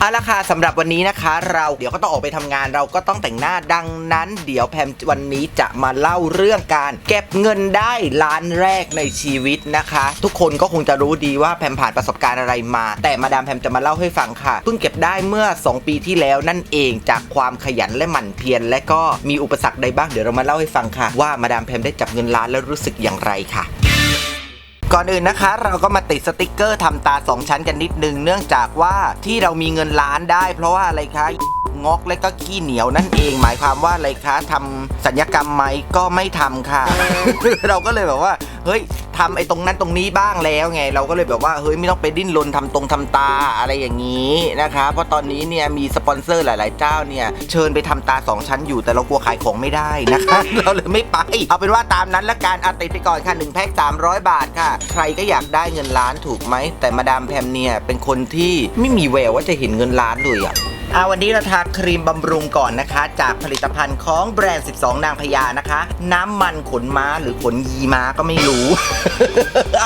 เอาละค่ะสำหรับวันนี้นะคะ เราเดี๋ยวก็ต้องออกไปทำงานเราก็ต้องแต่งหน้าดังนั้น เดี๋ยวแพมวันนี้จะมาเล่าเรื่องการ เก็บเงินได้ล้านแรกในชีวิตนะคะ ทุกคนก็คงจะรู้ดีว่าแพมผ่านประสบการณ์อะไรมา แต่มาดามแพมจะมาเล่าให้ฟังค่ะเพิ่งเก็บได้เมื่อ 2 ปีที่แล้วนั่นเองจากความขยันและหมั่นเพียรและก็มีอุปสรรคใดบ้างเดี๋ยวเรามาเล่าให้ฟังค่ะ ว่ามาดามแพมได้จับเงินล้านแล้วรู้สึกอย่างไรค่ะ ก่อนอื่นนะคะเราก็มาติดสติกเกอร์ทำตา 2 ชั้นกันนิดนึง เนื่องจากว่าที่เรามีเงินล้านได้ เพราะว่าอะไรคะงอกและก็ขี้เหนียวนั่นเอง หมายความว่าอะไรคะทำสัญญกรรมไหมก็ไม่ทำค่ะ เราก็เลยแบบว่า เฮ้ยทำไอ้ตรงนั้นตรงนี้บ้างแล้วไง เราก็เลยแบบว่าเฮ้ยไม่ต้องไปดิ้นรนทำตรงทำตาอะไรอย่างนี้นะคะ เพราะตอนนี้เนี่ยมีสปอนเซอร์หลาย ๆ เจ้าเนี่ยเชิญไปทำตา 2 ชั้นอยู่แต่เรากลัวขายของไม่ได้นะคะ เราเลยไม่ไป เอาเป็นว่าตามนั้นละกันเอาติดไปก่อนค่ะ1แพ็ค300 บาทค่ะใครก็อยากได้เงินล้านถูกไหม แต่มาดามแพมเนี่ยเป็นคนที่ไม่มีแววว่าจะเห็นเงินล้านเลยอะ อาวันนี้เราทาครีมบำรุงก่อนนะคะ จากผลิตภัณฑ์ของแบรนด์ 12 นางพญานะคะ น้ำมันขนม้าหรือขนยีม้าก็ไม่รู้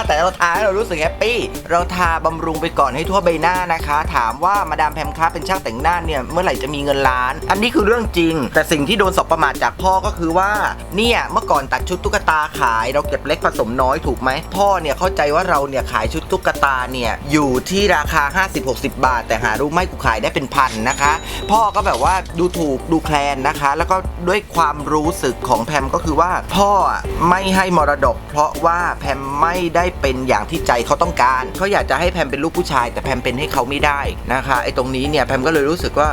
แต่เราทาให้เรารู้สึกแฮปปี้เราทาบำรุงไปก่อนให้ทั่วใบหน้านะคะ ถามว่ามาดามแพมคะเป็นช่างแต่งหน้าเนี่ยเมื่อไหร่จะมีเงินล้าน อันนี้คือเรื่องจริง แต่สิ่งที่โดนสอบประมาทจากพ่อก็คือว่าเนี่ยเมื่อก่อนตัดชุดตุ๊กตาขาย เราเก็บเล็กผสมน้อยถูกไหมพ่อเนี่ยเข้าใจว่าเราเนี่ยขายชุดตุ๊กตาเนี่ยอยู่ที่ราคา 50-60 บาท แต่หารู้ไหม่กูขายได้เป็นพันนะคะ พ่อก็แบบว่าดูถูกดูแคลนนะคะ แล้วก็ด้วยความรู้สึกของแพมก็คือว่า พ่อไม่ให้มรดก เพราะว่าแพมไม่ได้เป็นอย่างที่ใจเขาต้องการเขาอยากจะให้แพมเป็นลูกผู้ชาย แต่แพมเป็นให้เขาไม่ได้นะคะไอ้ตรงนี้เนี่ยแพมก็เลยรู้สึกว่า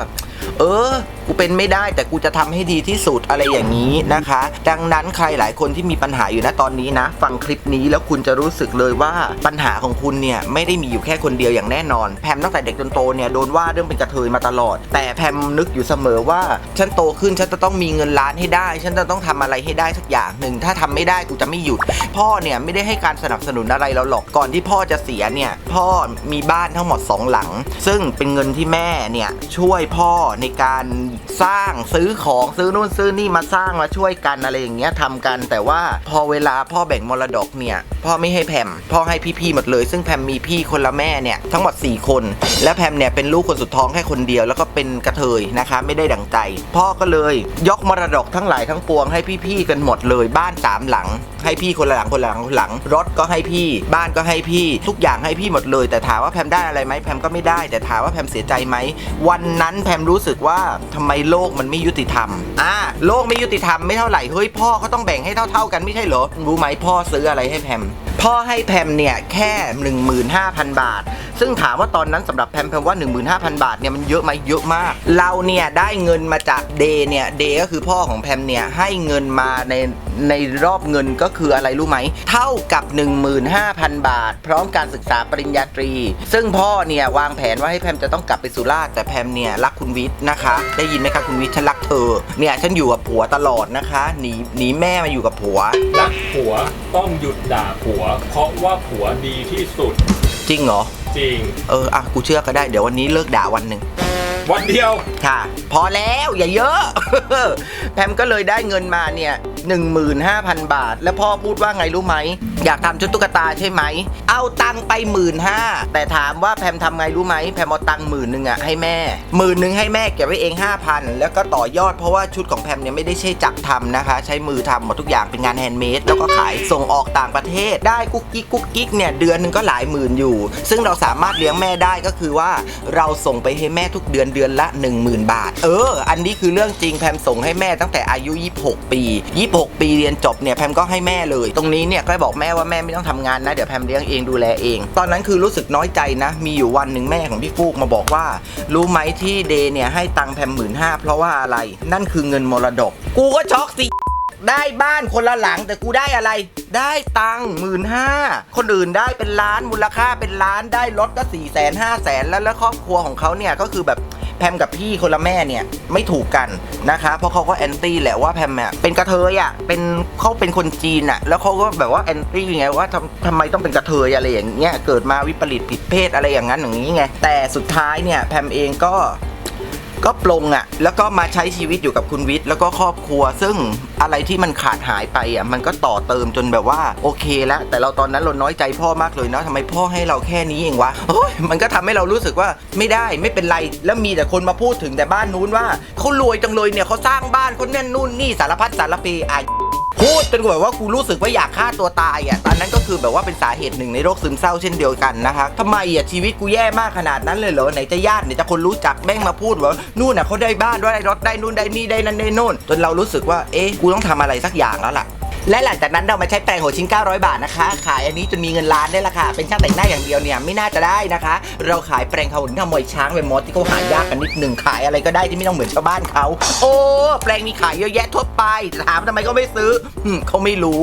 เออ กูเป็นไม่ได้แต่กูจะทำให้ดีที่สุดอะไรอย่างนี้นะคะ ดังนั้นใครหลายคนที่มีปัญหาอยู่นะตอนนี้นะ ฟังคลิปนี้แล้วคุณจะรู้สึกเลยว่าปัญหาของคุณเนี่ยไม่ได้มีอยู่แค่คนเดียวอย่างแน่นอน แพมตั้งแต่เด็กจนโตเนี่ยโดนว่าเรื่องเป็นกระเทยมาตลอด แต่แพมนึกอยู่เสมอว่า ฉันโตขึ้นฉันจะต้องมีเงินล้านให้ได้ ฉันจะต้องทำอะไรให้ได้สักอย่างหนึ่งถ้าทำไม่ได้กูจะไม่หยุด พ่อเนี่ยไม่ได้ให้การสนับสนุนอะไรเราหรอกก่อนที่พ่อจะเสียเนี่ยพ่อมีบ้านทั้งหมดสองหลัง ซึ่งเป็นเงินที่แม่เนี่ยช่วยพ่อในการสร้างซื้อของซื้อนู่นซื้อนี่มาสร้างมาช่วยกันอะไรอย่างเงี้ยทำกัน แต่ว่าพอเวลาพ่อแบ่งมรดกเนี่ยพ่อไม่ให้แพมพ่อให้พี่ๆหมดเลย ซึ่งแพมมีพี่คนละแม่เนี่ยทั้งหมด 4 คน และแพมเนี่ยเป็นลูกคนสุดท้องแค่คนเดียว แล้วก็เป็นกระเทยนะคะ ไม่ได้ดังใจ พ่อก็เลยยกมรดกทั้งหลายทั้งปวงให้พี่ๆกันหมดเลยบ้านสามหลัง ให้พี่คนละหลังคนละหลังคนหลัง รถก็ให้พี่ บ้านก็ให้พี่ ทุกอย่างให้พี่หมดเลย แต่ถามว่าแพมได้อะไรไหมแพมก็ไม่ได้ แต่ถามว่าแพมเสียใจไหมวันนั้นแพมรูู้้สึกว่าทำไมโลกมันไม่ยุติธรรม อ่า โลกไม่ยุติธรรมไม่เท่าไหร่ เฮ้ยพ่อเขาต้องแบ่งให้เท่า ๆ กันไม่ใช่เหรอ รู้ไหมพ่อซื้ออะไรให้แพม พ่อให้แพมเนี่ยแค่ 15,000 บาท ซึ่งถามว่าตอนนั้นสำหรับแพมแพมว่า 15,000 บาทเนี่ยมันเยอะไหมเยอะมาก เราเนี่ยได้เงินมาจากเดย์เนี่ยเดย์ก็คือพ่อของแพมเนี่ยให้เงินมาในในรอบเงินก็คืออะไรรู้ไหม เท่ากับ 15,000 บาท พร้อมการศึกษาปริญญาตรี ซึ่งพ่อเนี่ยวางแผนว่าให้แพมจะต้องกลับไปสุราษฎร์แต่แพมเนี่ยรักคุณวิทย์นะคะ ได้ยินไหมคะคุณวิทย์ฉันรักเธอเนี่ยฉันอยู่กับผัวตลอดนะคะหนีหนีแม่มาอยู่กับผัวรักผัวต้องหยุดด่าผัวเพราะว่าผัวดีที่สุดจริงเหรอ จริง เออ อะ กูเชื่อก็ได้ เดี๋ยววันนี้เลิกด่าวันหนึ่ง วันเดียว ค่ะ พอแล้วอย่าเยอะ แพมก็เลยได้เงินมาเนี่ย 15,000 บาท แล้วพ่อพูดว่าไงรู้ไหม อยากทำชุดตุ๊กตาใช่ไหม เอาตังไปหมื่นห้าแต่ถามว่าแพมทำไงรู้ไหมแพมเอาตังหมื่นหนึ่งอะให้แม่หมื่นหนึ่งให้แม่เก็บไว้เอง5,000แล้วก็ต่อยอดเพราะว่าชุดของแพมเนี่ยไม่ได้ใช่จักรทำนะคะ ใช้มือทำหมดทุกอย่างเป็นงานแฮนด์เมดแล้วก็ขายส่งออกต่างประเทศได้กุ๊กกิ๊กกุ๊กกิ๊กเนี่ยเดือนหนึ่งก็หลายหมื่นอยู่ ซึ่งเราสามารถเลี้ยงแม่ได้ก็คือว่าเราส่งไปให้แม่ทุกเดือนเดือนละ 10,000 บาท เออ อันนี้คือเรื่องจริงแพมส่งให้แม่ตั้งแต่อายุ 26 ปี 26 ปีเรียนจบเนี่ยแพมก็ให้แม่เลย ตรงนี้เนี่ยก็บอกแม่ว่าแม่ไม่ต้องทำงานนะ เดี๋ยวแพมเลี้ยงเองดูแลเอง ตอนนั้นคือรู้สึกน้อยใจนะ มีอยู่วันหนึ่งแม่ของพี่ฟูกมาบอกว่า รู้ไหมที่เดย์เนี่ยให้ตังค์แพมหมื่นห้าเพราะว่าอะไรนั่นคือเงินมรดก กูก็ช็อกสิได้บ้านคนละหลังแต่กูได้อะไร ได้ตังค์หมื่นห้าคนอื่นได้เป็นล้านมูลค่าเป็นล้านได้รถก็สี่แสนห้าแสนแล้วแล้วครอบครัวของเขาเนี่ยก็คือแบบ แพมกับพี่คนละแม่เนี่ยไม่ถูกกันนะคะ เพราะเขาก็แอนตี้แหละว่าแพมเนี่ยเป็นกระเทยอะเป็นเขาเป็นคนจีนอะแล้วเขาก็แบบว่าแอนตี้ไงว่าทำทำไมต้องเป็นกระเทยอะไรอย่างเงี้ยเกิดมาวิปริตผิดเพศอะไรอย่างนั้นอย่างนี้ไงแต่สุดท้ายเนี่ยแพมเองก็ ก็ปลงอะ่ะแล้วก็มาใช้ชีวิตอยู่กับคุณวิทย์แล้วก็ครอบครัว ซึ่งอะไรที่มันขาดหายไปอะ่ะมันก็ต่อเติมจนแบบว่าโอเคแล้ว แต่เราตอนนั้นเราน้อยใจพ่อมากเลยเนาะทำไมพ่อให้เราแค่นี้เองวะโอ้ยมันก็ทำให้เรารู้สึกว่าไม่ได้ไม่เป็นไรแล้วมีแต่คนมาพูดถึงแต่บ้านนู้นว่าเขารวยจังเลยเนี่ยเขาสร้างบ้านเขาแน่นนู่นนี่สารพัดสารเพอะ พูดจนแบบว่ากูรู้สึกว่าอยากฆ่าตัวตายอะตอนนั้นก็คือแบบว่าเป็นสาเหตุหนึ่งในโรคซึมเศร้าเช่นเดียวกันนะคะทำไมอะชีวิตกูแย่มากขนาดนั้นเลยเหรอไหนจะญาติไหนจะคนรู้จักแม่งมาพูดว่านู่นน่ะเขาได้บ้านได้รถได้นู่นได้นี่ได้นั่นได้นู่นจนเรารู้สึกว่าเอ๊ะกูต้องทำอะไรสักอย่างแล้วล่ะ และหลังจากนั้นเรามาใช้แปรงหัวชิ้น 900 บาทนะคะ ขายอันนี้จนมีเงินล้านได้ละค่ะ เป็นช่างแต่งหน้าอย่างเดียวเนี่ยไม่น่าจะได้นะคะ เราขายแปรงขาวหุ่นทำมวยช้างเป็นมดที่เขาหายากกันนิดหนึ่งขายอะไรก็ได้ที่ไม่ต้องเหมือนชาวบ้านเขา โอ้แปรงมีขายเยอะแยะทั่วไปถามทำไมก็ไม่ซื้อเขาไม่รู้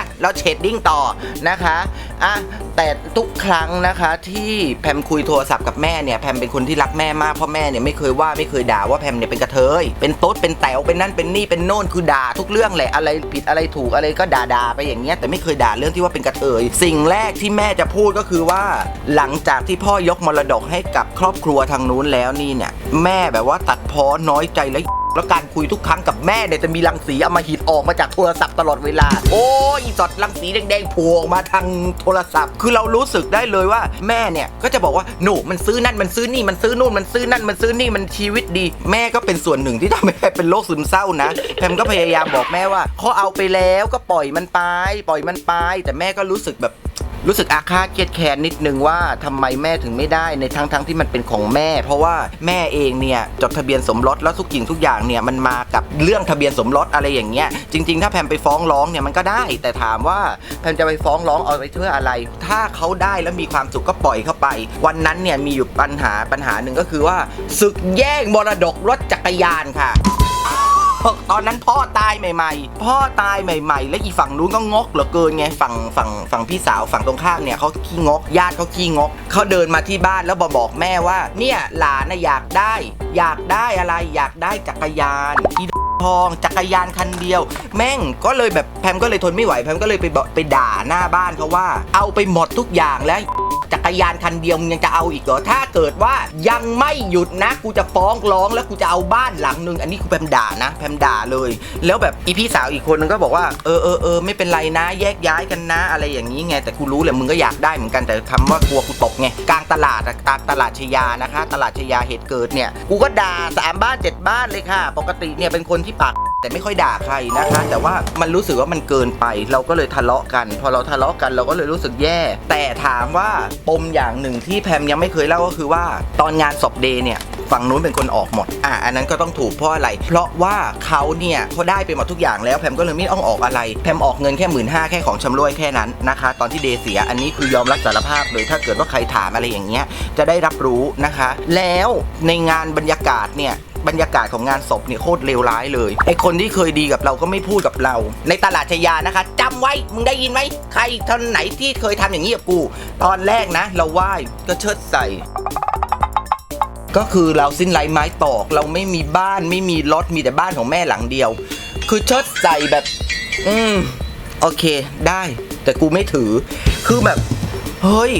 อะเราเชดดิ้งต่อนะคะอะแต่ทุกครั้งนะคะที่แพมคุยโทรศัพท์กับแม่เนี่ยแพมเป็นคนที่รักแม่มากเพราะแม่เนี่ยไม่เคยว่าไม่เคยด่าว่าแพมเนี่ยเป็นกระเทยเป็นโต๊ดเป็นแต๋วเป็นนั่นเป็นนี่เป็นโน่นคือด่าทุกเรื่องแหละอะไรผิดอะไรถูกอะไรก็ด่าด่าไปอย่างเงี้ยแต่ไม่เคยด่าเรื่องที่ว่าเป็นกระเทยสิ่งแรกที่แม่จะพูดก็คือว่าหลังจากที่พ่อยกมรดกให้กับครอบครัวทางนู้นแล้วนี่เนี่ยแม่แบบว่าตัดพ้อน้อยใจและ แล้วการคุยทุกครั้งกับแม่เนี่ยจะมีรังสีอมหิตออกมาจากโทรศัพท์ตลอดเวลา โอ้ยสอดรังสีแดงๆโผล่ออกมาทางโทรศัพท์ คือเรารู้สึกได้เลยว่าแม่เนี่ยก็จะบอกว่าหนูมันซื้อนั่นมันซื้อนี่มันซื้อนู่นมันซื้อนั่นมันซื้อนี่มันชีวิตดี แม่ก็เป็นส่วนหนึ่งที่ทำให้แพมเป็นโรคซึมเศร้านะแพมก็พยายามบอกแม่ว่าเขาเอาไปแล้วก็ปล่อยมันไป ปล่อยมันไป แต่แม่ก็รู้สึกแบบ รู้สึกอาฆาตเกลียดแค้นนิดนึงว่าทำไมแม่ถึงไม่ได้ในทั้งทั้งที่มันเป็นของแม่ เพราะว่าแม่เองเนี่ยจดทะเบียนสมรสแล้วทุกสิ่งทุกอย่างเนี่ยมันมากับเรื่องทะเบียนสมรสอะไรอย่างเงี้ยจริง ๆ ถ้าแพมไปฟ้องร้องเนี่ยมันก็ได้ แต่ถามว่าแพมจะไปฟ้องร้องเอาไปเพื่ออะไร ถ้าเขาได้แล้วมีความสุขก็ปล่อยเข้าไป วันนั้นเนี่ยมีอยู่ปัญหาปัญหาหนึ่งก็คือว่าศึกแย่งมรดกรถจักรยานค่ะ ตอนนั้นพ่อตายใหม่ ๆ พ่อตายใหม่ ๆ แล้วอีฝั่งนู้นก็งกเหลือเกินไงฝั่งฝั่งฝั่งพี่สาวฝั่งตรงข้ามเนี่ยเขาขี้งกญาติเขาขี้งกเขาเดินมาที่บ้านแล้วบอกบอกแม่ว่า เนี่ยหลานน่ะอยากได้ อยากได้อะไรอยากได้จักรยานอีทองจักรยานคันเดียว แม่งก็เลยแบบแพมก็เลยทนไม่ไหวแพมก็เลยไปไปด่าหน้าบ้านเขาว่า เอาไปหมดทุกอย่างแล้ว จักรยานคันเดียวมึงยังจะเอาอีกเหรอถ้าเกิดว่ายังไม่หยุดนะ กูจะฟ้องร้องแล้วกูจะเอาบ้านหลังหนึ่งอันนี้กูแพมด่านะแพมด่าเลย แล้วแบบอีพี่สาวอีกคนนึงก็บอกว่าเออเออเออไม่เป็นไรนะ แยกย้ายกันนะ อะไรอย่างนี้ไงแต่กูรู้แหละมึงก็อยากได้เหมือนกันแต่ทำว่ากลัวกูตกไงกลางตลาดอะกลางตลาดชยานะคะ ตลาดชยาเหตุเกิดเนี่ยกูก็ด่าสามบ้านเจ็ดบ้านเลยค่ะ ปกติเนี่ยเป็นคนที่ปาก แต่ไม่ค่อยด่าใครนะคะ แต่ว่ามันรู้สึกว่ามันเกินไป เราก็เลยทะเลาะกัน พอเราทะเลาะกันเราก็เลยรู้สึกแย่ แต่ถามว่าปมอย่างหนึ่งที่แพมยังไม่เคยเล่าก็คือว่า ตอนงานศพเดย์เนี่ยฝั่งนู้นเป็นคนออกหมด อะ อันนั้นก็ต้องถูกเพราะอะไร เพราะว่าเขาเนี่ยเขาได้ไปหมดทุกอย่างแล้วแพมก็เลยไม่ต้องออกอะไร แพมออกเงินแค่หมื่นห้าแค่ของชำร่วยแค่นั้นนะคะ ตอนที่เดย์เสีย อันนี้คือยอมรับสารภาพเลย ถ้าเกิดว่าใครถามอะไรอย่างเงี้ย จะได้รับรู้นะคะ แล้วในงานบรรยากาศเนี่ย บรรยากาศของงานศพเนี่ยโคตรเลวร้ายเลยไอคนที่เคยดีกับเราก็ไม่พูดกับเรา ในตลาดชยานะคะจำไว้มึงได้ยินไหมใครท่านไหนที่เคยทำอย่างนี้กับกู ตอนแรกนะ เราไหว้ก็เชิดใส่ก็คือเราสิ้นไร้ไม้ตอก เราไม่มีบ้านไม่มีรถมีแต่บ้านของแม่หลังเดียว คือเชิดใส่แบบ อืม โอเคได้ แต่กูไม่ถือ คือแบบ เฮ้ย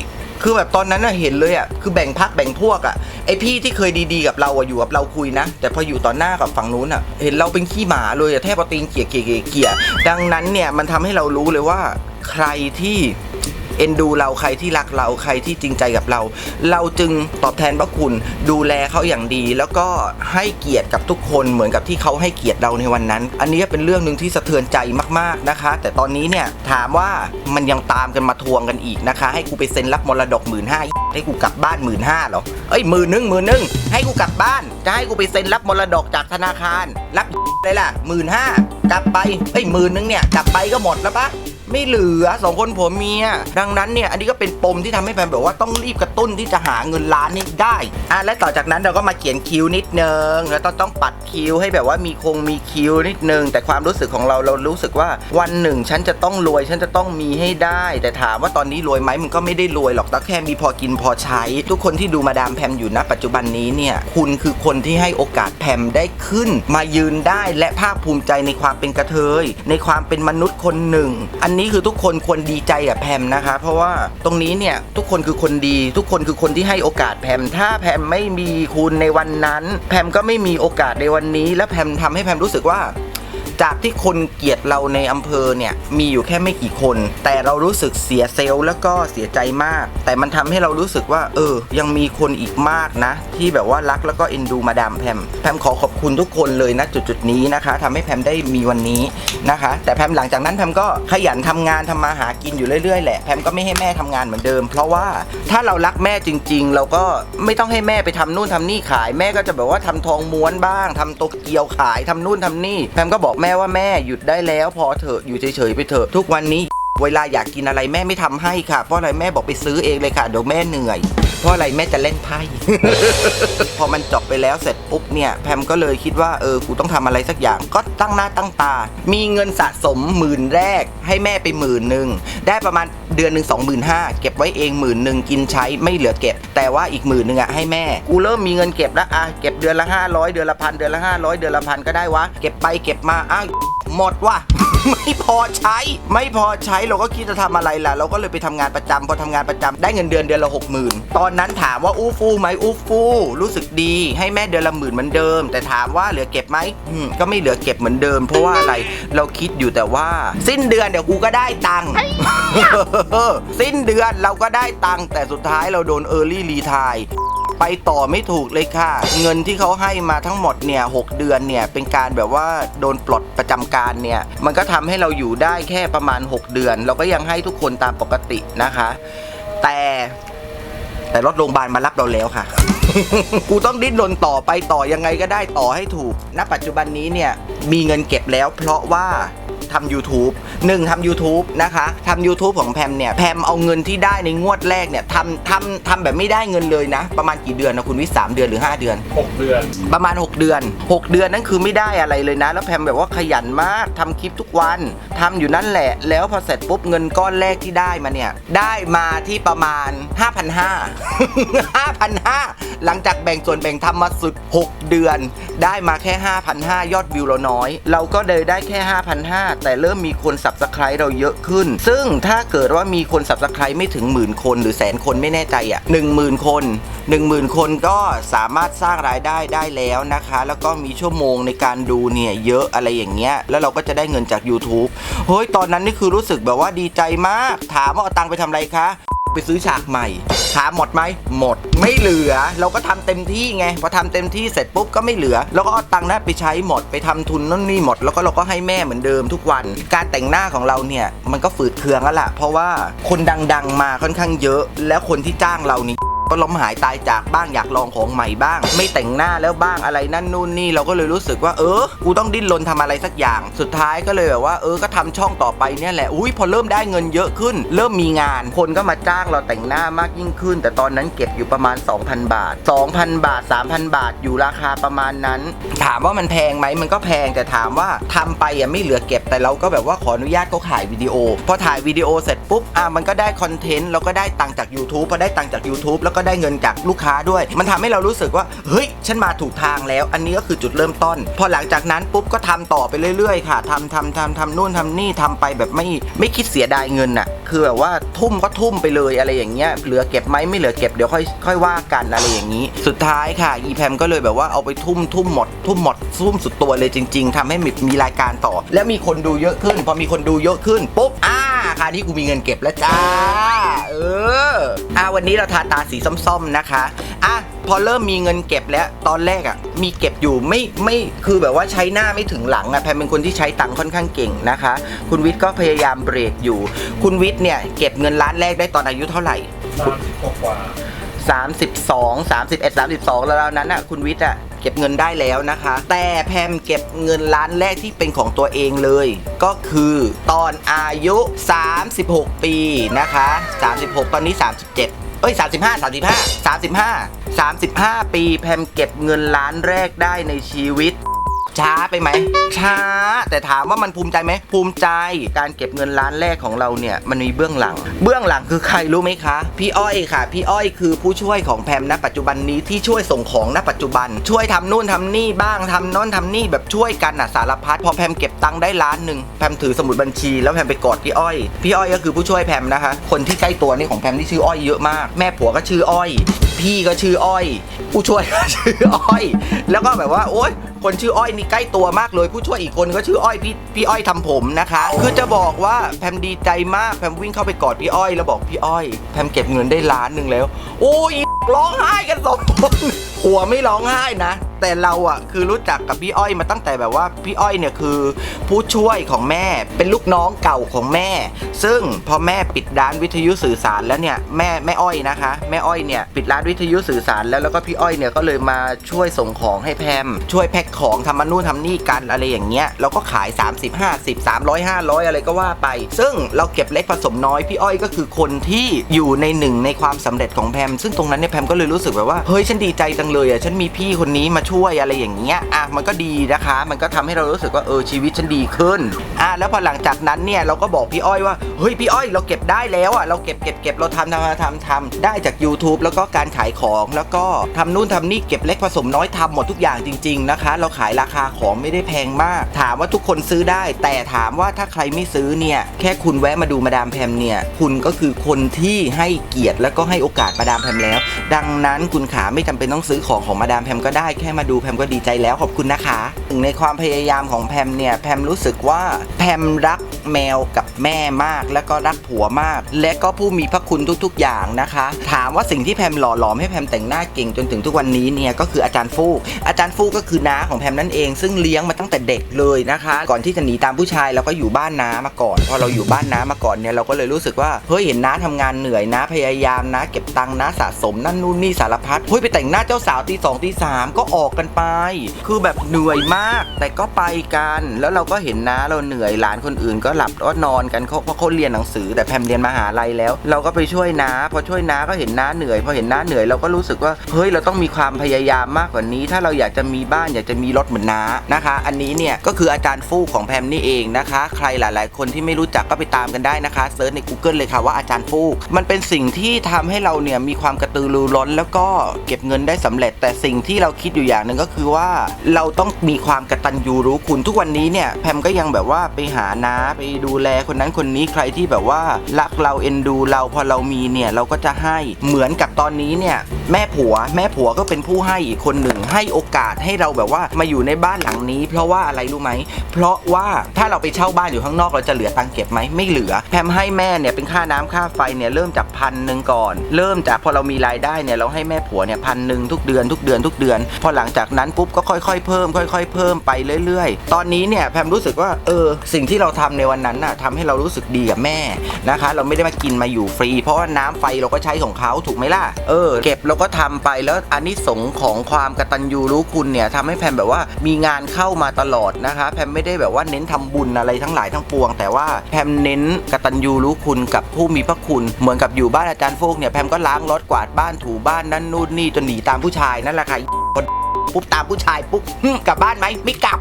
คือแบบตอนนั้นน่ะเห็นเลยอะคือแบ่งพักแบ่งพวกอะไอพี่ที่เคยดีๆกับเราอะอยู่กับเราคุยนะ แต่พออยู่ต่อหน้ากับฝั่งนู้นอะเห็นเราเป็นขี้หมาเลยอะแทบเอาตีนเกี่ยเกี่ยเกี่ยเกี่ยดังนั้นเนี่ยมันทำให้เรารู้เลยว่าใครที่ เอ็นดูเราใครที่รักเราใครที่จริงใจกับเรา เราจึงตอบแทนพระคุณดูแลเขาอย่างดี แล้วก็ให้เกียรติกับทุกคนเหมือนกับที่เขาให้เกียรติเราในวันนั้น อันนี้เป็นเรื่องหนึ่งที่สะเทือนใจมากๆนะคะ แต่ตอนนี้เนี่ยถามว่ามันยังตามกันมาทวงกันอีกนะคะ ให้กูไปเซ็นรับมรดกหมื่นห้าให้กูกลับบ้านหมื่นห้าหรอเอ้ยหมื่นหนึ่งหมื่นหนึ่งให้กูกลับบ้าน จะให้กูไปเซ็นรับมรดกจากธนาคาร รับเลยล่ะหมื่นห้ากลับไปเอ้ยหมื่นหนึ่งเนี่ยกลับไปก็หมดแล้วปะ ไม่เหลือสองคนผัวเมียดังนั้นเนี่ยอันนี้ก็เป็นปมที่ทำให้แพมแบบว่าต้องรีบกระตุ้นที่จะหาเงินล้านนี้ได้อะและต่อจากนั้นเราก็มาเขียนคิ้วนิดนึงแล้วต้องต้องปัดคิ้วให้แบบว่ามีคงมีคิ้วนิดนึง แต่ความรู้สึกของเราเรารู้สึกว่าวันหนึ่งฉันจะต้องรวยฉันจะต้องมีให้ได้ แต่ถามว่าตอนนี้รวยไหมมันก็ไม่ได้รวยหรอกแต่แค่มีพอกินพอใช้ ทุกคนที่ดูมาดามแพมอยู่นะปัจจุบันนี้เนี่ยคุณคือคนที่ให้โอกาสแพมได้ขึ้น มายืนได้และภาคภูมิใจในความเป็นกระเทยในความเป็นมนุษย์คนหนึ่ง อันนี้คือทุกคนควรดีใจกับแพมนะคะ เพราะว่าตรงนี้เนี่ยทุกคนคือคนดี ทุกคนคือคนที่ให้โอกาสแพม ถ้าแพมไม่มีคุณในวันนั้น แพมก็ไม่มีโอกาสในวันนี้ และแพมทำให้แพมรู้สึกว่า จากที่คนเกลียดเราในอำเภอเนี่ยมีอยู่แค่ไม่กี่คน แต่เรารู้สึกเสียเซลล์แล้วก็เสียใจมาก แต่มันทำให้เรารู้สึกว่า เออ ยังมีคนอีกมากนะ ที่แบบว่ารักแล้วก็เอ็นดูมาดามแพมแพมขอขอบคุณทุกคนเลยนะจุดๆนี้นะคะทำให้แพมได้มีวันนี้นะคะ แต่แพมหลังจากนั้นแพมก็ขยันทำงานทำมาหากินอยู่เรื่อยๆแหละแพมก็ไม่ให้แม่ทำงานเหมือนเดิม เพราะว่าถ้าเรารักแม่จริง ๆ เราก็ไม่ต้องให้แม่ไปทำนู่นทำนี่ขาย แม่ก็จะแบบว่าทำทองม้วนบ้างทำโตเกียวขายทำนู่นทำนี่แพมก็บอกแม่ว่าแม่หยุดได้แล้วพอเถอะอยู่เฉยๆไปเถอะทุกวันนี้เวลาอยากกินอะไรแม่ไม่ทำให้ค่ะ เพราะอะไรแม่บอกไปซื้อเองเลยค่ะเดี๋ยวแม่เหนื่อย เพราะอะไรแม่จะเล่นไพ่ พอมันจบไปแล้วเสร็จปุ๊บเนี่ยแพมก็เลยคิดว่าเออกูต้องทำอะไรสักอย่างก็ตั้งหน้าตั้งตา มีเงินสะสมหมื่นแรก ให้แม่ไปหมื่นหนึ่งได้ประมาณเดือนหนึ่งสองหมื่นห้าเก็บไว้เองหมื่นหนึ่งกินใช้ไม่เหลือเก็บ แต่ว่าอีกหมื่นหนึ่งอะให้แม่กูเริ่มมีเงินเก็บแล้วอะเก็บเดือนละห้าร้อยเดือนละพันเดือนละห้าร้อยเดือนละพันก็ได้วะเก็บไปเก็บมาอ้าวหมดว่ะ ไม่พอใช้ ไม่พอใช้เราก็คิดจะทำอะไรล่ะ เราก็เลยไปทำงานประจำพอทำงานประจำได้เงินเดือนเดือนละหกหมื่นตอนนั้นถามว่าอู้ฟู่ไหมอู้ฟู่รู้สึกดี ให้แม่เดือนละหมื่นเหมือนเดิม แต่ถามว่าเหลือเก็บไหมอืมก็ไม่เหลือเก็บเหมือนเดิม เพราะว่าอะไรเราคิดอยู่แต่ว่า สิ้นเดือนเดี๋ยวกูก็ได้ตังค์สิ้นเดือนเราก็ได้ตังค์แต่สุดท้ายเราโดนเออร์ลี่รีทาย ไปต่อไม่ถูกเลยค่ะ เงินที่เขาให้มาทั้งหมดเนี่ยหเดือนเนี่ยเป็นการแบบว่าโดนปลดประจำการเนี่ยมันก็ทำให้เราอยู่ได้แค่ประมาณ 6 เดือน เราก็ยังให้ทุกคนตามปกตินะคะ แต่แต่รถโรงพยาบาลมารับเราแล้วค่ะ กูต้องดิ้นรนต่อไปต่อยังไงก็ได้ต่อให้ถูก ณ ปัจจุบันนี้เนี่ยมีเงินเก็บแล้ว เพราะว่าทำ YouTube หนึ่งทำ YouTube นะคะทำ YouTube ของแพมเนี่ย แพมเอาเงินที่ได้ในงวดแรกเนี่ยทำทำทำแบบไม่ได้เงินเลยนะ ประมาณกี่เดือนนะคุณวิทย์สามเดือนหรือ 5 เดือน 6 เดือน ประมาณ 6 เดือน 6 เดือนนั่นคือไม่ได้อะไรเลยนะ แล้วแพมแบบว่าขยันมากทำคลิปทุกวันทำอยู่นั่นแหละ แล้วพอเสร็จปุ๊บเงินก้อนแรกที่ได้มาเนี่ย ได้มาที่ประมาณ 5,500 5,500หลังจากแบ่งส่วนแบ่งทำมาสุด 6 เดือน ได้มาแค่ 5,500 ยอดวิวเราน้อย เราก็เลยได้แค่ 5,500 แต่เริ่มมีคน subscribe เราเยอะขึ้น ซึ่งถ้าเกิดว่ามีคน subscribe ไม่ถึงหมื่นคนหรือแสนคนไม่แน่ใจอะ10,000คน10,000คนก็สามารถสร้างรายได้ได้แล้วนะคะ แล้วก็มีชั่วโมงในการดูเนี่ยเยอะอะไรอย่างเงี้ยแล้วเราก็จะได้เงินจาก YouTube เฮ้ยตอนนั้นนี่คือรู้สึกแบบว่าดีใจมาก ถามว่าเอาตังค์ไปทำอะไรคะ ไปซื้อฉากใหม่ถามหมดไหมหมด ไม่เหลือ เราก็ทำเต็มที่ไงพอทำเต็มที่เสร็จปุ๊บก็ไม่เหลือแล้วก็เอาตังค์นั้นไปใช้หมดไปทำทุนนั่นนี่หมด แล้วก็เราก็ให้แม่เหมือนเดิมทุกวัน การแต่งหน้าของเราเนี่ยมันก็ฝืดเคืองแล้วล่ะเพราะว่าคนดังๆมาค่อนข้างเยอะ แล้วคนที่จ้างเรานี่ ก็ล้มหายตายจากบ้างอยากลองของใหม่บ้าง ไม่แต่งหน้าแล้วบ้างอะไรนั่นนู่นนี่เราก็เลยรู้สึกว่าเออ กูต้องดิ้นรนทำอะไรสักอย่าง สุดท้ายก็เลยแบบว่าเออก็ทำช่องต่อไปเนี่ยแหละอุ้ยพอเริ่มได้เงินเยอะขึ้น เริ่มมีงาน คนก็มาจ้างเราแต่งหน้ามากยิ่งขึ้น แต่ตอนนั้นเก็บอยู่ประมาณ 2,000 บาท 2,000 บาท 3,000 บาทอยู่ราคาประมาณนั้น ถามว่ามันแพงไหมมันก็แพงแต่ถามว่าทำไปอะไม่เหลือเก็บแต่เราก็แบบว่าขออนุญาตเขาถ่ายวิดีโอพอถ่ายวิดีโอเสร็จปุ๊บอะมันก็ได้คอนเทนต์เราก็ได้ตังค์จาก YouTube พอได้ตังค์จาก YouTube แล้วก็ได้เงินจากลูกค้าด้วย มันทำให้เรารู้สึกว่า เฮ้ย ฉันมาถูกทางแล้ว อันนี้ก็คือจุดเริ่มต้น พอหลังจากนั้นปุ๊บก็ทำต่อไปเรื่อยๆ ค่ะทำทำทำทำนู่นทำนี่ทำไปแบบไม่ไม่คิดเสียดายเงินน่ะ คือแบบว่าทุ่มก็ทุ่มไปเลยอะไรอย่างเงี้ย เหลือเก็บไหมไม่เหลือเก็บเดี๋ยวค่อยค่อยว่ากันอะไรอย่างนี้ สุดท้ายค่ะ อีแพมก็เลยแบบว่าเอาไปทุ่มทุ่มหมด ทุ่มหมดทุ่มสุดตัวเลยจริง ๆทำให้มีมีรายการต่อ แล้วมีคนดูเยอะขึ้น พอมีคนดูเยอะขึ้นปุ๊บอ่า คราวนี้กูมีเงินเก็บแล้วจ้า เออ อ่าวันนี้เราทาตาสีส้มๆนะคะ อะพอเริ่มมีเงินเก็บแล้วตอนแรกอะมีเก็บอยู่ไม่ไม่คือแบบว่าใช้หน้าไม่ถึงหลังอะแพมเป็นคนที่ใช้ตังค์ค่อนข้างเก่งนะคะ คุณวิทย์ก็พยายามเบรกอยู่ คุณวิทย์เนี่ยเก็บเงินล้านแรกได้ตอนอายุเท่าไหร่30กว่า32 31 32 แล้วนั้นอะคุณวิทย์อะ เก็บเงินได้แล้วนะคะ แต่แพมเก็บเงินล้านแรกที่เป็นของตัวเองเลย ก็คือตอนอายุ 36 ปีนะคะ 36 ตอนนี้ 37เอ้ย 35 35 35 35 ปี แพมเก็บเงินล้านแรกได้ในชีวิต ช้าไปไหม ช้า แต่ถามว่ามันภูมิใจไหม ภูมิใจ การเก็บเงินล้านแรกของเราเนี่ย มันมีเบื้องหลัง เบื้องหลังคือใครรู้ไหมคะ พี่อ้อยค่ะ พี่อ้อยคือผู้ช่วยของแพมณปัจจุบันนี้ที่ช่วยส่งของณปัจจุบัน ช่วยทำนู่นทำนี่บ้างทำโน้นทำนี่แบบช่วยกันอะสารพัด พอแพมเก็บตังค์ได้ล้านหนึ่งแพมถือสมุดบัญชี แล้วแพมไปกอดพี่อ้อย พี่อ้อยก็คือผู้ช่วยแพมนะคะ คนที่ใกล้ตัวนี่ของแพมที่ชื่ออ้อยเยอะมาก แม่ผัวก็ชื่ออ้อย พี่ก็ชื่ออ้อย ผู้ช่วยก็ชื่ออ้อย แล้วก็แบบว่าโอ๊ย คนชื่ออ้อยนี่ใกล้ตัวมากเลย ผู้ช่วยอีกคนก็ชื่ออ้อยพี่พี่อ้อยทำผมนะคะ คือจะบอกว่าแพมดีใจมากแพมวิ่งเข้าไปกอดพี่อ้อยแล้วบอกพี่อ้อยแพมเก็บเงินได้ล้านหนึ่งแล้ว โอ้ยร้องไห้กันสองคนหัวไม่ร้องไห้นะ แต่เราอะคือรู้จักกับพี่อ้อยมาตั้งแต่แบบว่าพี่อ้อยเนี่ยคือผู้ช่วยของแม่เป็นลูกน้องเก่าของแม่ ซึ่งพอแม่ปิดร้านวิทยุสื่อสารแล้วเนี่ยแม่แม่อ้อยนะคะ แม่อ้อยเนี่ยปิดร้านวิทยุสื่อสารแล้วแล้วก็พี่อ้อยเนี่ยก็เลยมาช่วยส่งของให้แพมช่วยแพ็คของทำมานู่นทำนี่กันอะไรอย่างเงี้ยเราก็ขาย 30 50 300 500 อะไรก็ว่าไป ซึ่งเราเก็บเล็กผสมน้อยพี่อ้อยก็คือคนที่อยู่ในหนึ่งในความสำเร็จของแพมซึ่งตรงนั้นเนี่ยแพมก็เลยรู้สึกแบบว่าเฮ้ยฉันดีใจจังเลยอะฉันมีพี่คนนี้มาช่วยอะไรอย่างเงี้ยอะมันก็ดีนะคะ มันก็ทำให้เรารู้สึกว่าเออชีวิตฉันดีขึ้นอะแล้วพอหลังจากนั้นเนี่ยเราก็บอกพี่อ้อยว่าเฮ้ยพี่อ้อยเราเก็บได้แล้วอะเราเก็บเก็บเก็บเราทำทำทำทำได้จาก YouTube แล้วก็การขายของแล้วก็ทำนู่นทำนี่เก็บเล็กผสมน้อยทำหมดทุกอย่างจริง ๆนะคะ เราขายราคาของไม่ได้แพงมาก ถามว่าทุกคนซื้อได้ แต่ถามว่าถ้าใครไม่ซื้อเนี่ยแค่คุณแวะมาดูมาดามแพมเนี่ยคุณก็คือคนที่ให้เกียรติแล้วก็ให้โอกาสมาดามแพมแล้ว ดังนั้นคุณขาไม่จำเป็นต้องซื้อของของมาดามแพมก็ได้แค่มาดูแพมก็ดีใจแล้วขอบคุณนะคะหนึ่งในความพยายามของแพมเนี่ยแพมรู้สึกว่าแพมรักแมวกับแม่มาก แล้วก็รักผัวมาก และก็ผู้มีพระคุณทุกๆ อย่างนะคะ ถามว่าสิ่งที่แพมหล่อหลอมให้แพมแต่งหน้าเก่งจนถึงทุกวันนี้เนี่ยก็คืออาจารย์ฟูก อาจารย์ฟูกก็คือน้าของแพมนั่นเอง ซึ่งเลี้ยงมาตั้งแต่เด็กเลยนะคะ ก่อนที่จะหนีตามผู้ชายเราก็อยู่บ้านน้ามาก่อนพอเราอยู่บ้านน้ามาก่อนเนี่ยเราก็เลยรู้สึกว่าเฮ้ยเห็นน้าทำงานเหนื่อยน้าพยายามนะ เก็บตังค์น้าสะสมนั่นนู่นนี่สารพัดเฮ้ยไปแต่งหน้าเจ้าสาวตีสองตีสามก็ออกกันไป คือแบบเหนื่อยมาก แต่ก็ไปกัน แล้วเราก็เห็นน้าเราเหนื่อยหลานคนอื่นก็หลับก็นอนกันเขาเพราะเขาเรียนหนังสือ แต่แพมเรียนมหาลัยแล้ว เราก็ไปช่วยน้าพอช่วยน้าก็เห็นน้าเหนื่อยพอเห็นน้าเหนื่อยเราก็รู้สึกว่าเฮ้ยเราต้องมีความพยายามมากกว่านี้ ถ้าเราอยากจะมีบ้านอยากจะมีรถเหมือนน้านะคะ อันนี้เนี่ยก็คืออาจารย์ฟูกของแพมนี่เองนะคะ ใครหลาย ๆ คนที่ไม่รู้จักก็ไปตามกันได้นะคะเซิร์ชใน Google เลยค่ะว่าอาจารย์ฟูกมันเป็นสิ่งที่ทำให้เราเนี่ยมีความกระตือรือร้น แล้วก็เก็บเงินได้สำเร็จ แต่สิ่งที่เราคิดอยู่อย่างหนึ่งก็คือว่าเราต้องมีความกระตันยูรู้คุณทุกวันนี้เนี่ยแพมก็ยังแบบว่าไปหาน้าไปดูแลคนนั้นคนนี้ใครที่แบบว่ารักเราเอ็นดูเราพอเรามีเนี่ยเราก็จะให้เหมือนกับตอนนี้เนี่ย แม่ผัว แม่ผัวก็เป็นผู้ให้อีกคนหนึ่ง ให้โอกาสให้เราแบบว่ามาอยู่ในบ้านหลังนี้ เพราะว่าอะไรรู้ไหม เพราะว่าถ้าเราไปเช่าบ้านอยู่ข้างนอกเราจะเหลือตังเก็บไหมไม่เหลือแพมให้แม่เนี่ยเป็นค่าน้ำค่าไฟเนี่ยเริ่มจากพันหนึ่งก่อน เริ่มจากพอเรามีรายได้เนี่ยเราให้แม่ผัวเนี่ยพันหนึ่งทุกเดือนทุกเดือนทุกเดือน พอหลังจากนั้นปุ๊บก็ค่อยๆเพิ่มค่อย ๆ เพิ่มไปเรื่อยๆ ตอนนี้เนี่ยแพมรู้สึกว่าเออสิ่งที่เราทำในวันนั้นน่ะทำให้เรารู้สึกดีกับแม่นะคะ เราไม่ได้มากินมาอยู่ฟรี เพราะว่าน้ำไฟเราก็ใช้ของเขาถูกไหมล่ะเออเก็บเราก็ทำไปแล้วอันนี้สงของความกตัญญูรู้คุณเนี่ยทำให้แพมแบบว่ามีงานเข้ามาตลอดนะคะ แพมไม่ได้แบบว่าเน้นทำบุญอะไรทั้งหลายทั้งปวง แต่ว่าแพมเน้นกตัญญูรู้คุณกับผู้มีพระคุณ เหมือนกับอยู่บ้านอาจารย์โฟกเนี่ยแพมก็ล้างรถกวาดบ้านถูบ้านนั่นนู่นนี่จนหนีตามผู้ชายนั่นแหละค่ะคนปุ๊บตามผู้ชายปุ๊บกลับบ้านไหมไม่กลับ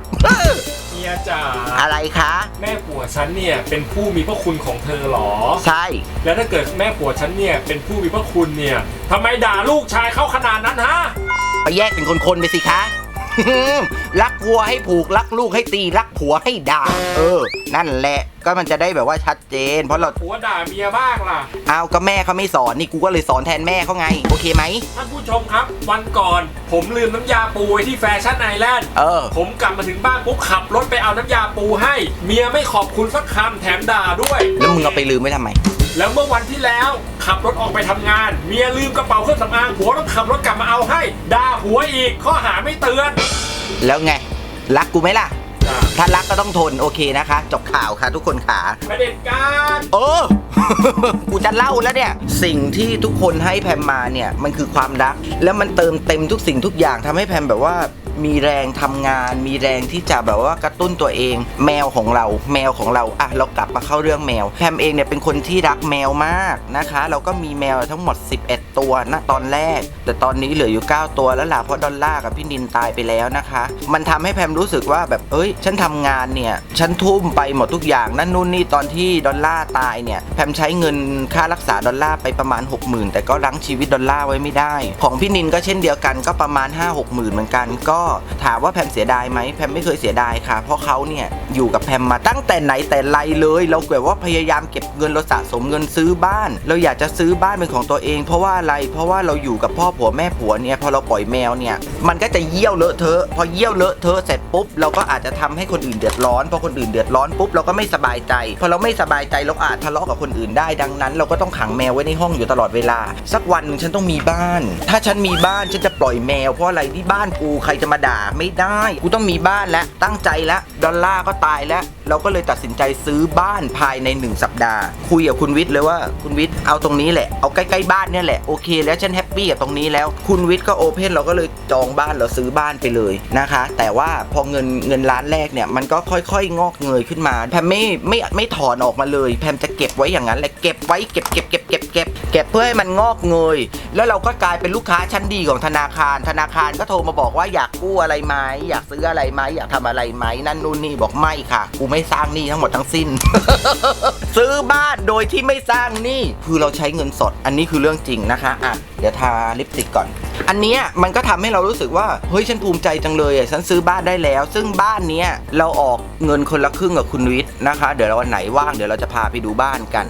ยจ๋าอะไรคะ แม่ผัวฉันเนี่ยเป็นผู้มีพระคุณของเธอเหรอ ใช่ แล้วถ้าเกิดแม่ผัวฉันเนี่ยเป็นผู้มีพระคุณเนี่ยทำไมด่าลูกชายเขาขนาดนั้นฮะ ไปแยกเป็นคนๆไปสิคะ รักวัวให้ผูกรักลูกให้ตีรักผัวให้ด่า เออ นั่นแหละก็มันจะได้แบบว่าชัดเจน เพราะเราผัวด่าเมียบ้างล่ะ เอาก็แม่เขาไม่สอนนี่กูก็เลยสอนแทนแม่เขาไง โอเคไหมท่านผู้ชมครับ วันก่อน ผมลืมน้ำยาปูไว้ที่แฟชั่นไอแลนด์เออ ผมกลับมาถึงบ้านปุ๊บขับรถไปเอาน้ำยาปูให้ เมียไม่ขอบคุณสักคำแถมด่าด้วย แล้วมึงเอาไปลืมไว้ทำไม แล้วเมื่อวันที่แล้วขับรถออกไปทำงาน เมียลืมกระเป๋าเครื่องสำอางผัวต้องขับรถกลับมาเอาให้ด่าผัวอีกข้อหาไม่เตือน แล้วไง รักกูไหมล่ะด่าถ้ารักก็ต้องทนโอเคนะคะ จบข่าวค่ะทุกคนขาประเด็จการเออกูจะเล่าแล้วเนี่ย สิ่งที่ทุกคนให้แพมมาเนี่ย มันคือความรัก แล้วมันเติมเต็มทุกสิ่งทุกอย่างทำให้แพมแบบว่ามีแรงทำงาน มีแรงที่จะแบบว่ากระตุ้นตัวเอง แมวของเรา แมวของเราอะเรากลับมาเข้าเรื่องแมวแพมเองเนี่ยเป็นคนที่รักแมวมากนะคะ เราก็มีแมวทั้งหมด 11 ตัวนะตอนแรก แต่ตอนนี้เหลืออยู่ 9 ตัวแล้วล่ะเพราะดอลล่ากับพี่นินตายไปแล้วนะคะ มันทำให้แพมรู้สึกว่าแบบเอ้ย ฉันทำงานเนี่ยฉันทุ่มไปหมดทุกอย่างนั่นนู่นนี่ตอนที่ดอลล่าตายเนี่ยแพมใช้เงินค่ารักษาดอลล่าไปประมาณ 60,000 แต่ก็รั้งชีวิตดอลล่าไว้ไม่ได้ ของพี่นินก็เช่นเดียวกันก็ประมาณ 5 6 0,000เหมือนกันก็ถามว่าแพมเสียดายไหมแพมไม่เคยเสียดายค่ะ เพราะเขาเนี่ยอยู่กับแพมมาตั้งแต่ไหนแต่ไรเลย เราแบบว่าพยายามเก็บเงินเราสะสมเงินซื้อบ้าน เราอยากจะซื้อบ้านเป็นของตัวเอง เพราะว่าอะไร เพราะว่าเราอยู่กับพ่อผัวแม่ผัวเนี่ยพอเราปล่อยแมวเนี่ยมันก็จะเยี่ยวเลอะเทอะพอเยี่ยวเลอะเทอะเสร็จปุ๊บเราก็อาจจะทำให้คนอื่นเดือดร้อนพอคนอื่นเดือดร้อนปุ๊บเราก็ไม่สบายใจพอเราไม่สบายใจเราอาจทะเลาะกับคนอื่นได้ดังนั้น เราก็ต้องขังแมวไว้ในห้องอยู่ตลอดเวลา สักวันหนึ่งฉันต้องมีบ้าน ถ้าฉันมีบ้านฉันจะปล่อยแมวเพราะอะไรที่บ้านกูใครจะมาด่าไม่ได้ กูต้องมีบ้านแล้วตั้งใจแล้วดอลลาร์ก็ตายแล้ว เราก็เลยตัดสินใจซื้อบ้านภายใน 1 สัปดาห์ คุยกับคุณวิทย์เลยว่าคุณวิทย์เอาตรงนี้แหละ เอาใกล้ๆบ้านเนี่ยแหละโอเค แล้วฉันแฮปปี้กับตรงนี้แล้ว คุณวิทย์ก็โอเพนเราก็เลยจองบ้านเราซื้อบ้านไปเลยนะคะ แต่ว่าพอเงินเงินล้านแรกเนี่ยมันก็ค่อยๆ งอกเงยขึ้นมาแพมไม่ไม่ไม่ถอนออกมาเลย แพมจะเก็บไว้อย่างนั้นแหละเก็บไว้เก็บเก็บเก็บเก็บ เก็บเพื่อให้มันงอกเงย แล้วเราก็กลายเป็นลูกค้าชั้นดีของธนาคาร ธนาคารก็โทรมาบอกว่าอยากกู้อะไรไหมอยากซื้ออะไรไหมอยากทำอะไรไหมนั่นนู่นนี่บอกไม่ค่ะ กูไม่สร้างหนี้ทั้งหมดทั้งสิ้น ซื้อบ้านโดยที่ไม่สร้างหนี้คือเราใช้เงินสด อันนี้คือเรื่องจริงนะคะอะเดี๋ยวทาลิปสติกก่อน อันนี้มันก็ทำให้เรารู้สึกว่าเฮ้ยฉันภูมิใจจังเลยอะฉันซื้อบ้านได้แล้ว ซึ่งบ้านเนี้ยเราออกเงินคนละครึ่งกับคุณวิทย์นะคะ เดี๋ยวเราวันไหนว่างเดี๋ยวเราจะพาไปดูบ้านกัน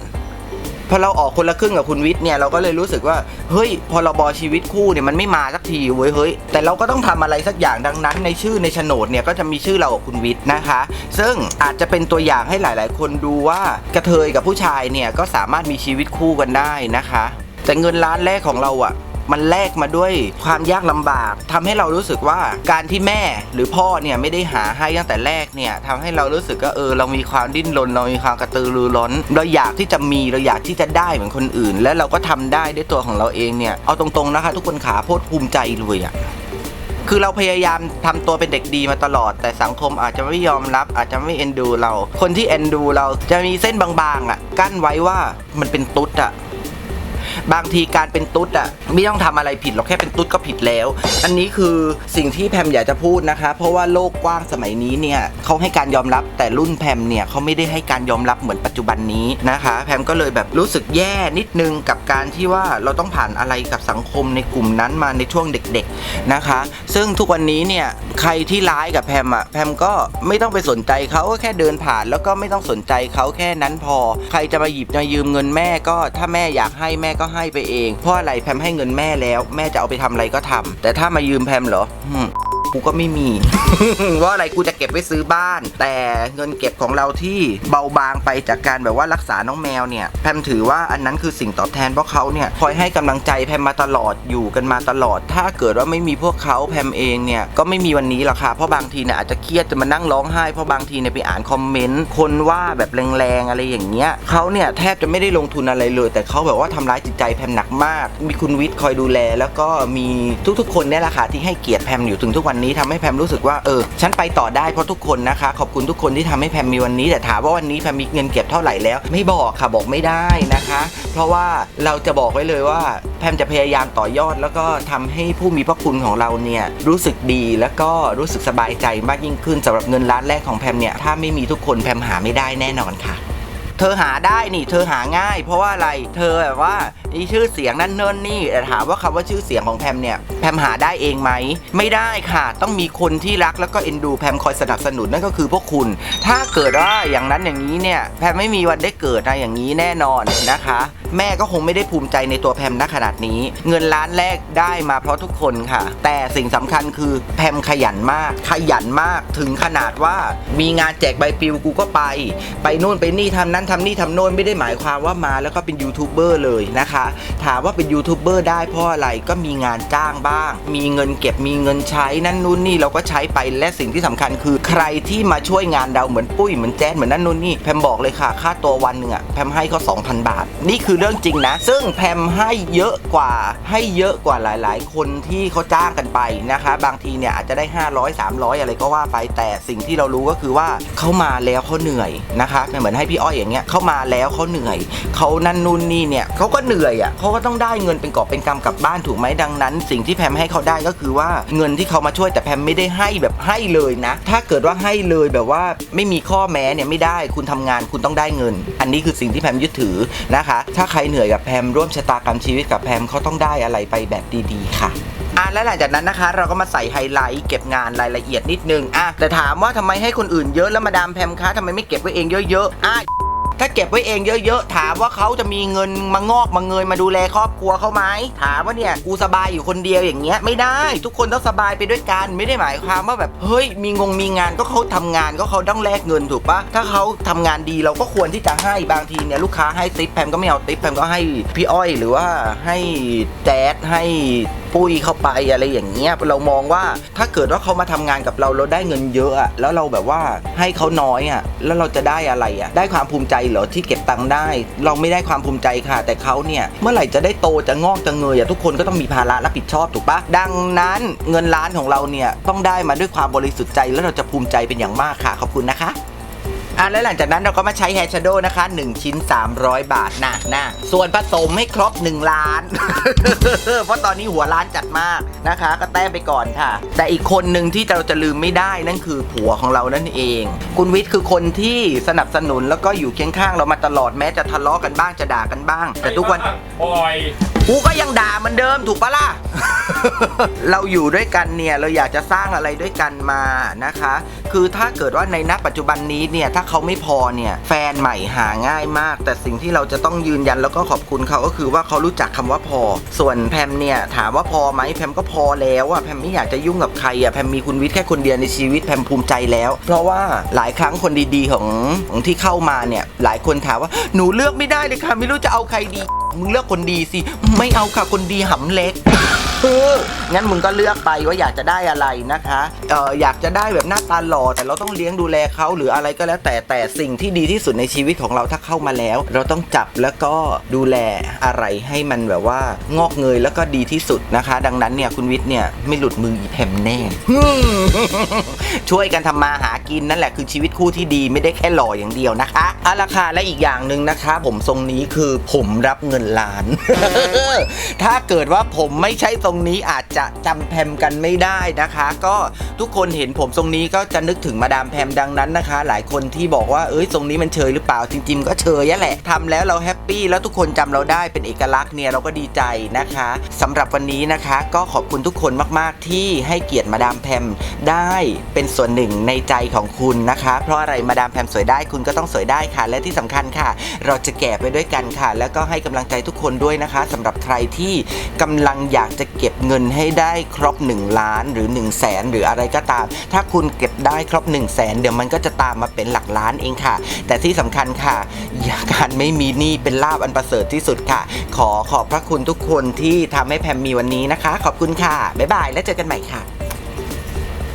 พอเราออกคนละครึ่งกับคุณวิทย์เนี่ยเราก็เลยรู้สึกว่าเฮ้ยพอเราบอชีวิตคู่เนี่ยมันไม่มาสักทีเว้ยเฮ้ยแต่เราก็ต้องทำอะไรสักอย่างดังนั้น ในชื่อในโฉนดเนี่ยก็จะมีชื่อเรากับคุณวิทย์นะคะ ซึ่งอาจจะเป็นตัวอย่างให้หลาย ๆ คนดูว่ากระเทยกับผู้ชายเนี่ยก็สามารถมีชีวิตคู่กันได้นะคะ แต่เงินล้านแรกของเราอะ่ะ มันแลกมาด้วยความยากลำบากทำให้เรารู้สึกว่าการที่แม่หรือพ่อเนี่ยไม่ได้หาให้ตั้งแต่แรกเนี่ยทำให้เรารู้สึกว่าเออเรามีความดิ้นรนเรามีความกระตือรือร้น เราอยากที่จะมีเราอยากที่จะได้เหมือนคนอื่น และเราก็ทำได้ด้วยตัวของเราเองเนี่ยเอาตรงๆนะคะ ทุกคนขาโพดภูมิใจเลยอะคือเราพยายามทำตัวเป็นเด็กดีมาตลอด แต่สังคมอาจจะไม่ยอมรับ อาจจะไม่เอ็นดูเรา คนที่เอ็นดูเราจะมีเส้นบางๆอะ กั้นไว้ว่ามันเป็นตุ๊ดอะ บางทีการเป็นตุ๊ดอะไม่ต้องทำอะไรผิดหรอกแค่เป็นตุ๊ดก็ผิดแล้ว อันนี้คือสิ่งที่แพมอยากจะพูดนะคะ เพราะว่าโลกกว้างสมัยนี้เนี่ยเขาให้การยอมรับแต่รุ่นแพมเนี่ยเขาไม่ได้ให้การยอมรับเหมือนปัจจุบันนี้นะคะ แพมก็เลยแบบรู้สึกแย่นิดนึงกับการที่ว่าเราต้องผ่านอะไรกับสังคมในกลุ่มนั้นมาในช่วงเด็ก ๆนะคะ ซึ่งทุกวันนี้เนี่ยใครที่ร้ายกับแพมอะแพมก็ไม่ต้องไปสนใจเขาก็แค่เดินผ่าน แล้วก็ไม่ต้องสนใจเขาแค่นั้นพอ ใครจะมาหยิบมายืมเงินแม่ก็ถ้าแม่อยากให้แม่ก็ให้ไปเอง เพราะอะไรแพมให้เงินแม่แล้ว แม่จะเอาไปทำอะไรก็ทำแต่ถ้ามายืมแพมเหรอ กูก็ไม่มี ว่าอะไรกูจะเก็บไว้ซื้อบ้าน แต่เงินเก็บของเราที่เบาบางไปจากการแบบว่ารักษาน้องแมวเนี่ยแพมถือว่าอันนั้นคือสิ่งตอบแทนเพราะเขาเนี่ยคอยให้กำลังใจแพมมาตลอดอยู่กันมาตลอด ถ้าเกิดว่าไม่มีพวกเขาแพมเองเนี่ยก็ไม่มีวันนี้หรอกค่ะเพราะบางทีเนี่ยอาจจะเครียดจะมานั่งร้องไห้เพราะบางทีเนี่ยไปอ่านคอมเมนต์คนว่าแบบแรงๆอะไรอย่างเงี้ยเขาเนี่ยแทบจะไม่ได้ลงทุนอะไรเลย แต่เขาแบบว่าทำร้ายจิตใจแพมหนักมาก มีคุณวิทย์คอยดูแล แล้วก็มีทุกๆ คนเนี่ยแหละค่ะที่ให้เกียรติแพมอยู่ถึงทุกวันนี้ทำให้แพมรู้สึกว่าเออฉันไปต่อได้เพราะทุกคนนะคะ ขอบคุณทุกคนที่ทำให้แพมมีวันนี้ แต่ถามว่าวันนี้แพมมีเงินเก็บเท่าไหร่แล้ว ไม่บอกค่ะบอกไม่ได้นะคะ เพราะว่าเราจะบอกไว้เลยว่าแพมจะพยายามต่อยอด แล้วก็ทำให้ผู้มีพระคุณของเราเนี่ยรู้สึกดีแล้วก็รู้สึกสบายใจมากยิ่งขึ้นสำหรับเงินล้านแรกของแพมเนี่ยถ้าไม่มีทุกคนแพมหาไม่ได้แน่นอนค่ะ เธอหาได้นี่เธอหาง่าย เพราะว่าอะไรเธอแบบว่า มีชื่อเสียงนั่นเนิ่นนี่แต่ถามว่าคำว่าชื่อเสียงของแพมเนี่ยแพมหาได้เองไหมไม่ได้ค่ะ ต้องมีคนที่รักแล้วก็เอ็นดูแพมคอยสนับสนุนนั่นก็คือพวกคุณ ถ้าเกิดว่าอย่างนั้นอย่างนี้เนี่ยแพมไม่มีวันได้เกิดนะอย่างนี้แน่นอนนะคะ แม่ก็คงไม่ได้ภูมิใจในตัวแพมณขนาดนี้ เงินล้านแรกได้มาเพราะทุกคนค่ะ แต่สิ่งสำคัญคือแพมขยันมาก ขยันมากถึงขนาดว่ามีงานแจกใบปลิวกูก็ไป ไปนู่นไปนี่ทำนั้นทำนี่ทำโน่นไม่ได้หมายความว่ามาแล้วก็เป็นยูทูบเบอร์เลยนะคะถามว่าเป็นยูทูบเบอร์ได้เพราะอะไรก็มีงานจ้างบ้าง มีเงินเก็บมีเงินใช้นั่นนู่นนี่เราก็ใช้ไปและสิ่งที่สำคัญคือ ใครที่มาช่วยงานเราเหมือนปุ้ยเหมือนแจ๊ดเหมือนนั่นนู่นนี่แพมบอกเลยค่ะ ค่าตัววันหนึ่งอะแพมให้เขา2,000 บาท นี่คือเรื่องจริงนะ ซึ่งแพมให้เยอะกว่า ให้เยอะกว่าหลาย ๆ คนที่เขาจ้างกันไปนะคะ บางทีเนี่ยอาจจะได้ 500 300 อะไรก็ว่าไปแต่สิ่งที่เรารู้ก็คือว่าเขามาแล้วเขาเหนื่อยนะคะเหมือนให้พี่อ้อยอย่างเงี้ยเขามาแล้วเขาเหนื่อยเขานั่นนู่นนี่เนี่ยเขาก็เหนื่อยอะเขาก็ต้องได้เงินเป็นกอบเป็นกำกลับบ้านถูกไหมดังนั้น สิ่งที่แพมให้เขาได้ก็คือว่าเงินที่เขามาช่วยแต่แพมไม่ได้ให้แบบให้เลยนะ ถ้าเกิดว่าให้เลยแบบว่าไม่มีข้อแม้เนี่ยไม่ได้คุณทำงานคุณต้องได้เงิน อันนี้คือสิ่งที่แพมยึดถือนะคะ ถ้าใครเหนื่อยกับแพมร่วมชะตากรรมชีวิตกับแพมเขาต้องได้อะไรไปแบบดีๆ ค่ะอะและหลังจากนั้นนะคะ เราก็มาใส่ไฮไลท์เก็บงานรายละเอียดนิดนึงอะแต่ถามว่าทำไมให้คนอื่นเยอะแล้วมาดามแพมคะทำไมไม่เก็บไว้เองเยอะๆอะ ถ้าเก็บไว้เองเยอะๆ ถามว่าเขาจะมีเงินมางอกมาเงยมาดูแลครอบครัวเขาไหมถามว่าเนี่ยกูสบายอยู่คนเดียวอย่างเงี้ยไม่ได้ ทุกคนต้องสบายไปด้วยกันไม่ได้หมายความว่าแบบเฮ้ยมีงงมีงานก็เขาทำงานก็เขาต้องแลกเงินถูกปะถ้าเขาทำงานดีเราก็ควรที่จะให้บางทีเนี่ยลูกค้าให้ติปแพมก็ไม่เอาติปแพมก็ให้พี่อ้อยหรือว่าให้แจ๊ดให้ปุ้ยเข้าไปอะไรอย่างเงี้ยเรามองว่าถ้าเกิดว่าเขามาทำงานกับเราเราได้เงินเยอะอะแล้วเราแบบว่าให้เขาน้อยอะแล้วเราจะได้อะไรอะได้ความภูมิใจเหรอที่เก็บตังค์ได้ เราไม่ได้ความภูมิใจค่ะ แต่เขาเนี่ยเมื่อไหร่จะได้โตจะงอกจะเงยอะทุกคนก็ต้องมีภาระรับผิดชอบถูกปะดังนั้นเงินล้านของเราเนี่ยต้องได้มาด้วยความบริสุทธิ์ใจแล้วเราจะภูมิใจเป็นอย่างมากค่ะขอบคุณนะคะ อะแล้วหลังจากนั้นเราก็มาใช้แฮร์ชโดนะคะ 1 ชิ้น 300 บาทนะนะส่วนผสมให้ครบ 1 ล้าน เพราะตอนนี้หัวล้านจัดมากนะคะ ก็แต้มไปก่อนค่ะ แต่อีกคนหนึ่งที่เราจะลืมไม่ได้นั่นคือผัวของเรานั่นเอง คุณวิทย์คือคนที่สนับสนุนแล้วก็อยู่เคียงข้างเรามาตลอดแม้จะทะเลาะกันบ้างจะด่ากันบ้าง แต่ทุกวันปล่อยกูก็ยังด่าเหมือนเดิมถูกปะล่ะ เราอยู่ด้วยกันเนี่ย เราอยากจะสร้างอะไรด้วยกันมานะคะ คือถ้าเกิดว่าในณปัจจุบันนี้เนี่ยถ้าเขาไม่พอเนี่ยแฟนใหม่หาง่ายมาก แต่สิ่งที่เราจะต้องยืนยันแล้วก็ขอบคุณเขาก็คือว่าเขารู้จักคำว่าพอ ส่วนแพมเนี่ยถามว่าพอไหมแพมก็พอแล้วอะแพมไม่อยากจะยุ่งกับใครอะแพมมีคุณวิทย์แค่คนเดียวในชีวิตแพมภูมิใจแล้ว เพราะว่าหลายครั้งคนดีๆของของที่เข้ามาเนี่ยหลายคนถามว่าหนูเลือกไม่ได้เลยค่ะไม่รู้จะเอาใครดีมึงเลือกคนดีสิไม่เอาค่ะคนดีหำเล็ก งั้นมึงก็เลือกไปว่าอยากจะได้อะไรนะคะเอออยากจะได้แบบหน้าตาหล่อแต่เราต้องเลี้ยงดูแลเขาหรืออะไรก็แล้ว แต่แต่สิ่งที่ดีที่สุดในชีวิตของเราถ้าเข้ามาแล้ว เราต้องจับแล้วก็ดูแลอะไรให้มันแบบว่างอกเงยแล้วก็ดีที่สุดนะคะ ดังนั้นเนี่ยคุณวิทย์เนี่ยไม่หลุดมืออีแผมแน่ ช่วยกันทำมาหากินนั่นแหละคือชีวิตคู่ที่ดีไม่ได้แค่หล่ออย่างเดียวนะคะเอาละค่ะและอีกอย่างหนึ่งนะคะ ผมทรงนี้คือผมรับเงินล้าน ถ้าเกิดว่าผมไม่ใช่ทรงงนี้อาจจะจำแพมกันไม่ได้นะคะ ก็ทุกคนเห็นผมทรงนี้ก็จะนึกถึงมาดามแพมดังนั้นนะคะ หลายคนที่บอกว่าเอ้ยทรงนี้มันเชยหรือเปล่าจริง ๆ ก็เชยแหละทำแล้วเราแฮปปี้แล้วทุกคนจำเราได้เป็นเอกลักษณ์เนี่ยเราก็ดีใจนะคะสำหรับวันนี้นะคะ ก็ขอบคุณทุกคนมากๆที่ให้เกียรติมาดามแพมได้เป็นส่วนหนึ่งในใจของคุณนะคะ เพราะอะไรมาดามแพมสวยได้คุณก็ต้องสวยได้ค่ะ และที่สำคัญค่ะ เราจะแก่ไปด้วยกันค่ะ แล้วก็ให้กำลังใจทุกคนด้วยนะคะสำหรับใครที่กำลังอยากจะเก็บเงินให้ได้ครบ 1 ล้านหรือ 1 0 0 0 0แสนหรืออะไรก็ตาม ถ้าคุณเก็บได้ครบ 1 0 0 0 0แสนเดี๋ยวมันก็จะตามมาเป็นหลักล้านเองค่ะ แต่ที่สำคัญค่ะอย่าการไม่มีหนี้เป็นลาบอันประเสริฐที่สุดค่ะ ขอขอบพระคุณทุกคนที่ทำให้แพมมีวันนี้นะคะ ขอบคุณค่ะบ๊ายบาย แล้วเจอกันใหม่ค่ะ